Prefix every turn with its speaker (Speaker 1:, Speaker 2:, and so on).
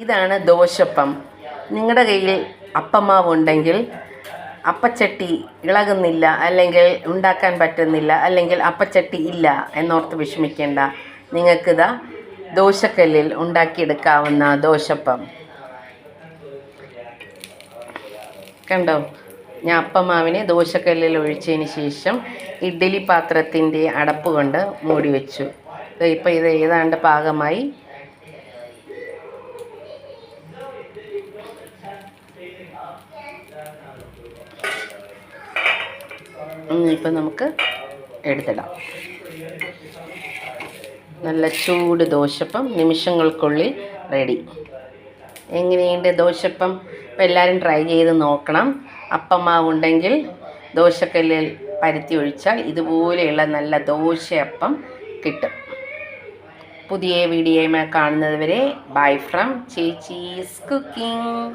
Speaker 1: ഇതാണ് ദോശപ്പം. നിങ്ങളുടെ കയ്യിൽ അപ്പമാവ് ഉണ്ടെങ്കിൽ അപ്പച്ചട്ടി ഇളകുന്നില്ല അല്ലെങ്കിൽ ഉണ്ടാക്കാൻ പറ്റുന്നില്ല അല്ലെങ്കിൽ അപ്പച്ചട്ടി ഇല്ല എന്നോർത്ത് വിഷമിക്കേണ്ട. നിങ്ങൾക്കിതാ ദോശക്കല്ലിൽ ഉണ്ടാക്കിയെടുക്കാവുന്ന ദോശപ്പം. കണ്ടോ? ഞാൻ അപ്പമാവിനെ ദോശക്കല്ലിൽ ഒഴിച്ചതിന് ശേഷം ഇഡ്ഡലി പാത്രത്തിന്റെ അടപ്പ് കൊണ്ട് മൂടി വെച്ചു. ഇപ്പോൾ ഇത് ഏതാണ്ട് പാകമായി. ഇപ്പം നമുക്ക് എടുത്തിടാം. നല്ല ചൂട് ദോശപ്പം നിമിഷങ്ങൾക്കുള്ളിൽ റെഡി എങ്ങനെയുണ്ട് ദോശപ്പം? ഇപ്പം എല്ലാവരും ട്രൈ ചെയ്ത് നോക്കണം. അപ്പമാവുണ്ടെങ്കിൽ ദോശക്കല്ലിൽ പരത്തി ഒഴിച്ചാൽ ഇതുപോലെയുള്ള നല്ല ദോശയപ്പം കിട്ടും. പുതിയ വീഡിയോയുമായി കാണുന്നത് വരെ ബൈ ഫ്രം ചേച്ചീസ് കുക്കിംഗ്.